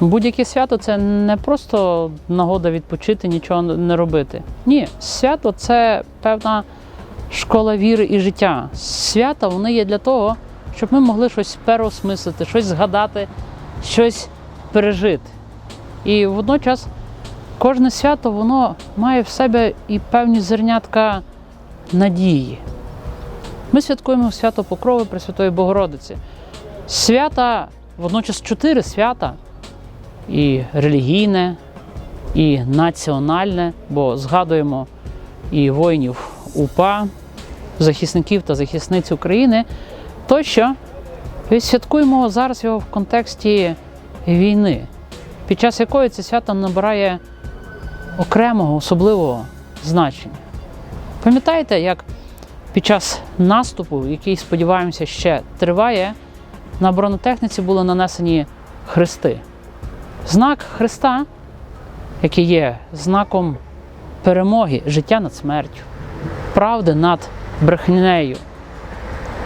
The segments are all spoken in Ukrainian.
Будь-яке свято це не просто нагода відпочити, нічого не робити. Ні, свято це певна школа віри і життя. Свята вони є для того, щоб ми могли щось переосмислити, щось згадати, щось пережити. І водночас кожне свято воно має в себе і певні зернятка надії. Ми святкуємо свято Покрови Пресвятої Богородиці. Свята, водночас чотири свята і релігійне, і національне, бо згадуємо і воїнів УПА, захисників та захисниць України, тощо святкуємо зараз його в контексті війни, під час якої це свято набирає окремого особливого значення. Пам'ятаєте, як під час наступу, який, сподіваємося, ще триває, на бронетехніці були нанесені хрести. Знак Христа, який є знаком перемоги, життя над смертю, правди над брехнею,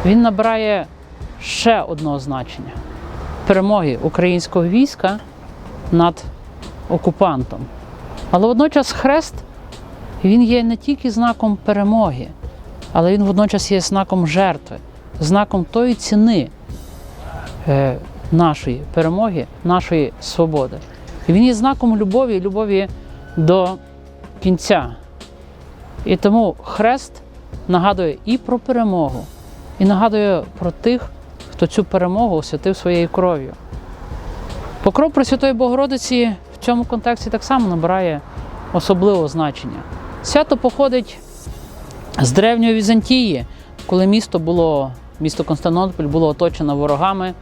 він набирає ще одного значення перемоги українського війська над окупантом. Але водночас хрест він є не тільки знаком перемоги, але він водночас є знаком жертви, знаком тої ціни е, нашої перемоги, нашої свободи. І він є знаком любові, любові до кінця. І тому хрест нагадує і про перемогу, і нагадує про тих, хто цю перемогу освятив своєю кров'ю. Покров Пресвятої Богородиці в цьому контексті так само набирає особливого значення. Свято походить з древньої Візантії, коли місто було, місто Константинополь було оточено ворогами,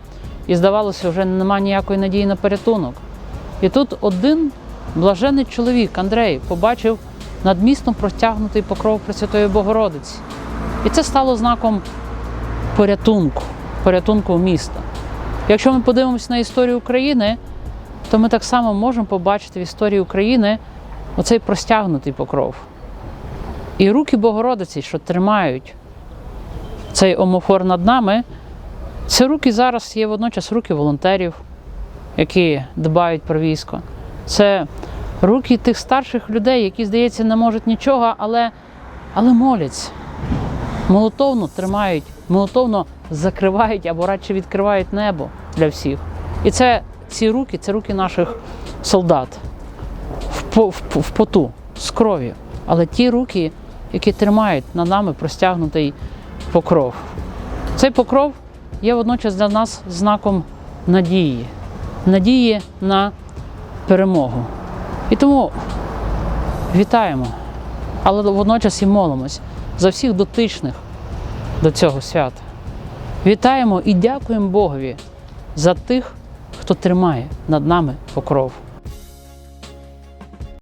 і здавалося, вже нема ніякої надії на порятунок. І тут один блажений чоловік, Андрей, побачив над містом простягнутий покров Пресвятої Богородиці. І це стало знаком порятунку, порятунку міста. Якщо ми подивимося на історію України, то ми так само можемо побачити в історії України оцей простягнутий покров. І руки Богородиці, що тримають цей омофор над нами, це руки зараз є водночас руки волонтерів, які дбають про військо. Це руки тих старших людей, які, здається, не можуть нічого, але, але моляться. Молотовно тримають, молотовно закривають або радше відкривають небо для всіх. І це ці руки це руки наших солдат в, в, в поту, з кров'ю. Але ті руки, які тримають над нами простягнутий покров. Цей покров є водночас для нас знаком надії, надії на перемогу. І тому вітаємо, але водночас і молимось за всіх дотичних до цього свята. Вітаємо і дякуємо Богові за тих, хто тримає над нами покров.